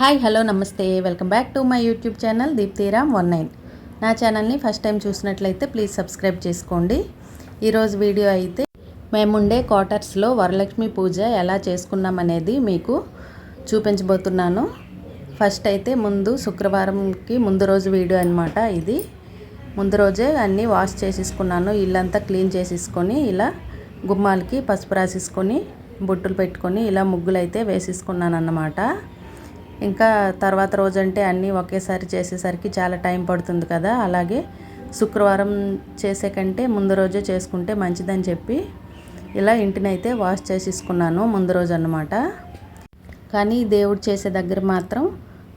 Hi hello నమస్తే. Welcome back to my YouTube channel Deeptiram one nine. నా ఛానల్ని first time చూసినట్లయితే please subscribe చేసుకోండి. ఈరోజు వీడియో అయితే మేముండే క్వార్టర్స్లో వరలక్ష్మి పూజ ఎలా చేసుకున్నాం అనేది మీకు చూపించబోతున్నాను. ఫస్ట్ అయితే ముందు శుక్రవారంకి ముందు రోజు వీడియో అనమాట ఇది. ముందు రోజే అన్నీ వాష్ చేసేసుకున్నాను. ఇల్లంతా క్లీన్ చేసేసుకొని ఇలా గుమ్మాలకి పసుపు రాసేసుకొని బొట్టులు పెట్టుకొని ఇలా ముగ్గులు అయితే వేసేసుకున్నాను అన్నమాట ఇంకా తర్వాత రోజంటే అన్నీ ఒకేసారి చేసేసరికి చాలా టైం పడుతుంది కదా. అలాగే శుక్రవారం చేసే కంటే ముందు రోజే చేసుకుంటే మంచిదని చెప్పి ఇలా ఇంటినైతే వాష్ చేసేసుకున్నాను ముందు రోజు అన్నమాట. కానీ దేవుడు చేసే దగ్గర మాత్రం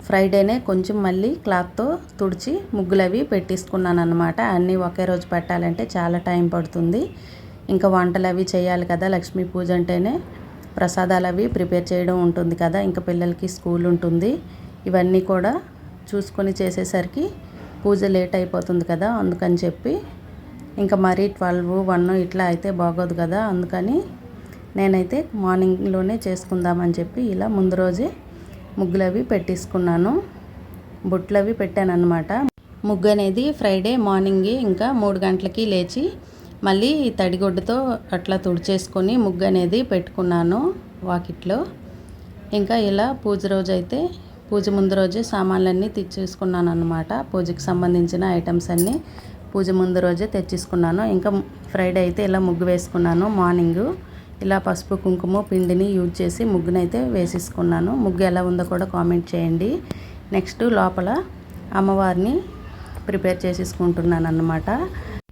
ఫ్రైడేనే కొంచెం మళ్ళీ క్లాత్తో తుడిచి ముగ్గులు అవి పెట్టేసుకున్నాను అనమాట అన్నీ ఒకే రోజు పెట్టాలంటే చాలా టైం పడుతుంది. ఇంకా వంటలు అవి చేయాలి కదా లక్ష్మీ పూజ అంటేనే. ప్రసాదాలు అవి ప్రిపేర్ చేయడం ఉంటుంది కదా. ఇంకా పిల్లలకి స్కూల్ ఉంటుంది. ఇవన్నీ కూడా చూసుకొని చేసేసరికి పూజ లేట్ అయిపోతుంది కదా. అందుకని చెప్పి ఇంకా మరీ ట్వెల్వ్ వన్ ఇట్లా అయితే బాగోదు కదా. అందుకని నేనైతే మార్నింగ్లోనే చేసుకుందామని చెప్పి ఇలా ముందు రోజే ముగ్గులు అవి పెట్టేసుకున్నాను. బొట్లు అవి పెట్టాను అనమాట ముగ్గు అనేది ఫ్రైడే మార్నింగ్ ఇంకా మూడు గంటలకి లేచి మళ్ళీ తడిగొడ్డుతో అట్లా తుడిచేసుకొని ముగ్గు అనేది పెట్టుకున్నాను వాకిట్లో. ఇంకా ఇలా పూజ రోజు అయితే పూజ ముందు రోజే సామాన్లన్నీ తెచ్చేసుకున్నాను అనమాట పూజకి సంబంధించిన ఐటమ్స్ అన్నీ పూజ ముందు రోజే తెచ్చేసుకున్నాను. ఇంకా ఫ్రైడే అయితే ఇలా ముగ్గు వేసుకున్నాను మార్నింగ్. ఇలా పసుపు కుంకుమ పిండిని యూజ్ చేసి ముగ్గునైతే వేసేసుకున్నాను. ముగ్గు ఎలా ఉందో కూడా కామెంట్ చేయండి. నెక్స్ట్ లోపల అమ్మవారిని ప్రిపేర్ చేసేసుకుంటున్నాను అన్నమాట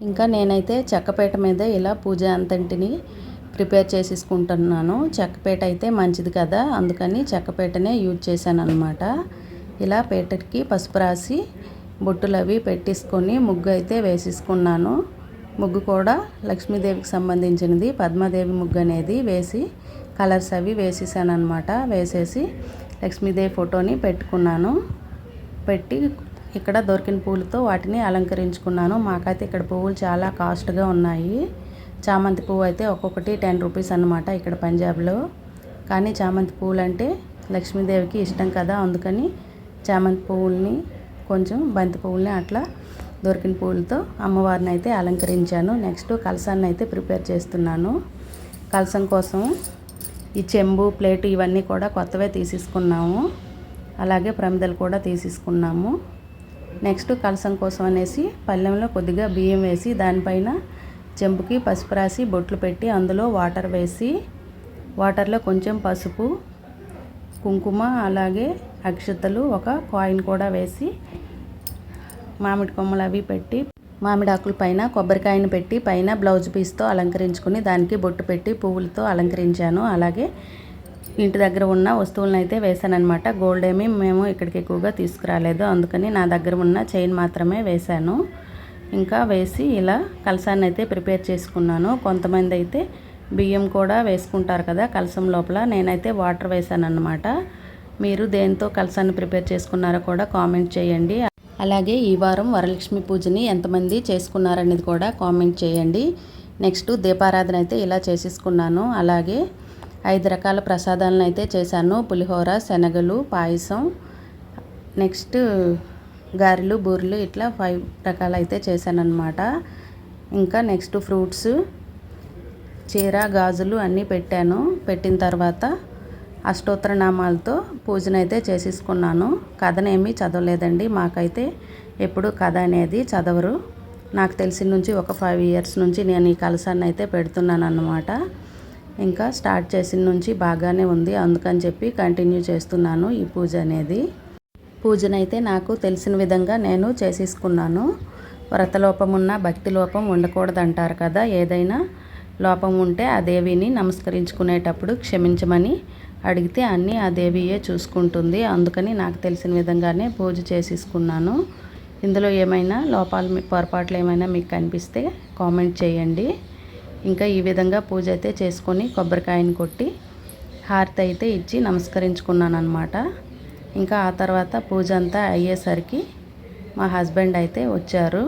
ఇంకా నేనైతే చెక్కపేట మీద ఇలా పూజ అంతటిని ప్రిపేర్ చేసేసుకుంటున్నాను. చెక్కపేట అయితే మంచిది కదా అందుకని చెక్కపేటనే యూజ్ చేశాను అనమాట ఇలా పేటకి పసుపు రాసి బొట్టులు అవి పెట్టేసుకొని ముగ్గు అయితే వేసేసుకున్నాను. ముగ్గు కూడా లక్ష్మీదేవికి సంబంధించినది. పద్మాదేవి ముగ్గు అనేది వేసి కలర్స్ అవి వేసేసాను అనమాట వేసేసి లక్ష్మీదేవి ఫోటోని పెట్టుకున్నాను. పెట్టి ఇక్కడ దొరికిన పూలతో వాటిని అలంకరించుకున్నాను. మాకైతే ఇక్కడ పువ్వులు చాలా కాస్ట్గా ఉన్నాయి. చామంతి పువ్వు అయితే ఒక్కొక్కటి టెన్ రూపీస్ అనమాట ఇక్కడ పంజాబ్లో. కానీ చామంతి పువ్వులు అంటే లక్ష్మీదేవికి ఇష్టం కదా అందుకని చామంతి పువ్వుల్ని కొంచెం బంతి పువ్వుల్ని అట్లా దొరికిన పూలతో అమ్మవారిని అయితే అలంకరించాను. నెక్స్ట్ కలసాన్ని అయితే ప్రిపేర్ చేస్తున్నాను. కలసం కోసం ఈ చెంబు ప్లేట్ ఇవన్నీ కూడా కొత్తవే తీసేసుకున్నాము. అలాగే ప్రమిదలు కూడా తీసేసుకున్నాము. నెక్స్ట్ కలసం కోసం అనేసి పళ్ళెంలో కొద్దిగా బియ్యం వేసి దానిపైన చెంబుకి పసుపు రాసి బొట్లు పెట్టి అందులో వాటర్ వేసి వాటర్లో కొంచెం పసుపు కుంకుమ అలాగే అక్షతలు ఒక కాయిన్ కూడా వేసి మామిడి కొమ్మలు అవి పెట్టి మామిడి ఆకుల పైన కొబ్బరికాయను పెట్టి పైన బ్లౌజ్ పీస్తో అలంకరించుకుని దానికి బొట్టు పెట్టి పువ్వులతో అలంకరించాను. అలాగే ఇంటి దగ్గర ఉన్న వస్తువులను అయితే వేశానమాట గోల్డ్ ఏమి మేము ఇక్కడికి ఎక్కువగా తీసుకురాలేదు. అందుకని నా దగ్గర ఉన్న చైన్ మాత్రమే వేశాను. ఇంకా వేసి ఇలా కలసాన్ని అయితే ప్రిపేర్ చేసుకున్నాను. కొంతమంది అయితే బియ్యం కూడా వేసుకుంటారు కదా కలసం లోపల. నేనైతే వాటర్ వేసాను మీరు దేంతో కలసాన్ని ప్రిపేర్ చేసుకున్నారో కూడా కామెంట్ చేయండి. అలాగే ఈ వారం వరలక్ష్మి పూజని ఎంతమంది చేసుకున్నారనేది కూడా కామెంట్ చేయండి. నెక్స్ట్ దీపారాధన అయితే ఇలా చేసేసుకున్నాను. అలాగే ఐదు రకాల ప్రసాదాలను అయితే చేశాను. పులిహోర శనగలు పాయసం నెక్స్ట్ గారెలు బూరెలు ఇట్లా ఫైవ్ రకాలు అయితే చేశాను ఇంకా నెక్స్ట్ ఫ్రూట్స్ చీర గాజులు అన్నీ పెట్టాను. పెట్టిన తర్వాత అష్టోత్తర నామాలతో పూజనైతే చేసేసుకున్నాను. కథనేమీ చదవలేదండి. మాకైతే ఎప్పుడు కథ అనేది చదవరు. నాకు తెలిసిన నుంచి ఒక ఫైవ్ ఇయర్స్ నుంచి నేను ఈ కలసాన్ని అయితే పెడుతున్నాను అన్నమాట ఇంకా స్టార్ట్ చేసిన నుంచి బాగానే ఉంది. అందుకని చెప్పి కంటిన్యూ చేస్తున్నాను ఈ పూజ అనేది. పూజనైతే నాకు తెలిసిన విధంగా నేను చేసేసుకున్నాను. వ్రతలోపం ఉన్న భక్తి లోపం ఉండకూడదు అంటారు కదా. ఏదైనా లోపం ఉంటే ఆ దేవిని నమస్కరించుకునేటప్పుడు క్షమించమని అడిగితే అన్నీ ఆ దేవియే చూసుకుంటుంది. అందుకని నాకు తెలిసిన విధంగానే పూజ చేసేసుకున్నాను. ఇందులో ఏమైనా లోపాలు పొరపాట్లు ఏమైనా మీకు కనిపిస్తే కామెంట్ చేయండి. ఇంకా ఈ విధంగా పూజ అయితే చేసుకొని కొబ్బరికాయని కొట్టి హారతి అయితే ఇచ్చి నమస్కరించుకున్నాను అనమాట ఇంకా ఆ తర్వాత పూజ అంతా అయ్యేసరికి మా హస్బెండ్ అయితే వచ్చారు.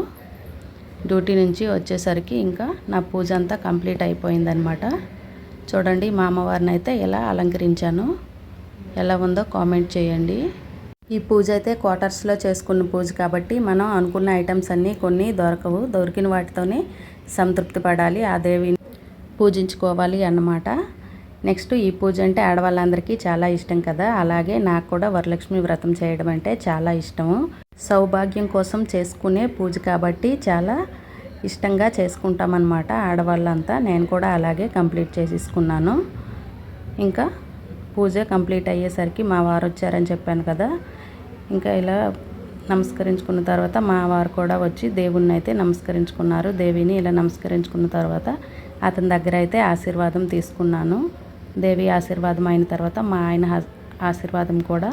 డ్యూటీ నుంచి వచ్చేసరికి ఇంకా నా పూజ అంతా కంప్లీట్ అయిపోయిందనమాట చూడండి మా అమ్మవారిని అయితే ఎలా అలంకరించాను ఎలా ఉందో కామెంట్ చేయండి. ఈ పూజ అయితే క్వార్టర్స్లో చేసుకున్న పూజ కాబట్టి మనం అనుకున్న ఐటమ్స్ అన్నీ కొన్ని దొరకవు. దొరికిన వాటితోనే సంతృప్తి పడాలి ఆ దేవిని పూజించుకోవాలి అన్నమాట. నెక్స్ట్ ఈ పూజ అంటే ఆడవాళ్ళందరికీ చాలా ఇష్టం కదా. అలాగే నాకు కూడా వరలక్ష్మి వ్రతం చేయడం అంటే చాలా ఇష్టము. సౌభాగ్యం కోసం చేసుకునే పూజ కాబట్టి చాలా ఇష్టంగా చేసుకుంటామన్నమాట ఆడవాళ్ళంతా. నేను కూడా అలాగే కంప్లీట్ చేసేసుకున్నాను. ఇంకా పూజ కంప్లీట్ అయ్యేసరికి మా వారు వచ్చారని చెప్పాను కదా. ఇంకా ఇలా నమస్కరించుకున్న తర్వాత మా వారు కూడా వచ్చి దేవుణ్ణి అయితే నమస్కరించుకున్నారు. దేవిని ఇలా నమస్కరించుకున్న తర్వాత అతని దగ్గర అయితే ఆశీర్వాదం తీసుకున్నాను. దేవి ఆశీర్వాదం అయిన తర్వాత మా ఆయన ఆశీర్వాదం కూడా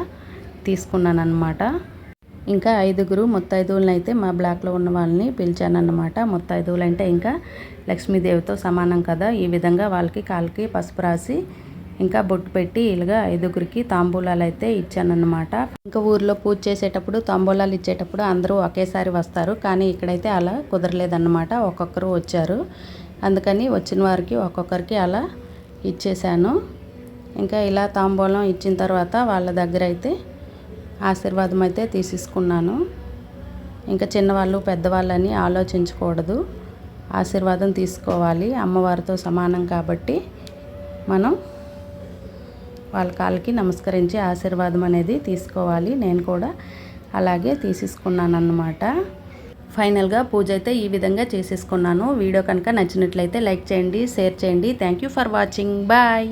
తీసుకున్నాను అనమాట ఇంకా ఐదుగురు ముత్తైదువులను అయితే మా బ్లాక్లో ఉన్న వాళ్ళని పిలిచానన్నమాట. ముత్తైదువులు అంటే ఇంకా లక్ష్మీదేవితో సమానం కదా. ఈ విధంగా వాళ్ళకి కాళ్ళకి పసుపు రాసి ఇంకా బొట్టు పెట్టి ఇలాగా ఐదుగురికి తాంబూలాలు అయితే ఇచ్చానన్నమాట. ఇంకా ఊర్లో పూజ చేసేటప్పుడు తాంబూలాలు ఇచ్చేటప్పుడు అందరూ ఒకేసారి వస్తారు. కానీ ఇక్కడైతే అలా కుదరలేదన్నమాట. ఒక్కొక్కరు వచ్చారు. అందుకని వచ్చిన వారికి ఒక్కొక్కరికి అలా ఇచ్చేసాను. ఇంకా ఇలా తాంబూలం ఇచ్చిన తర్వాత వాళ్ళ దగ్గర అయితే ఆశీర్వాదం అయితే తీసేసుకున్నాను. ఇంకా చిన్నవాళ్ళు పెద్దవాళ్ళని ఆలోచించకూడదు. ఆశీర్వాదం తీసుకోవాలి. అమ్మవారితో సమానం కాబట్టి మనం వాళ్ళ కాళ్ళకి నమస్కరించి ఆశీర్వాదం అనేది తీసుకోవాలి. నేను కూడా అలాగే తీసేసుకున్నాను అన్నమాట ఫైనల్గా పూజ అయితే ఈ విధంగా చేసేసుకున్నాను. వీడియో కనుక నచ్చినట్లయితే లైక్ చేయండి షేర్ చేయండి. Thank you for watching bye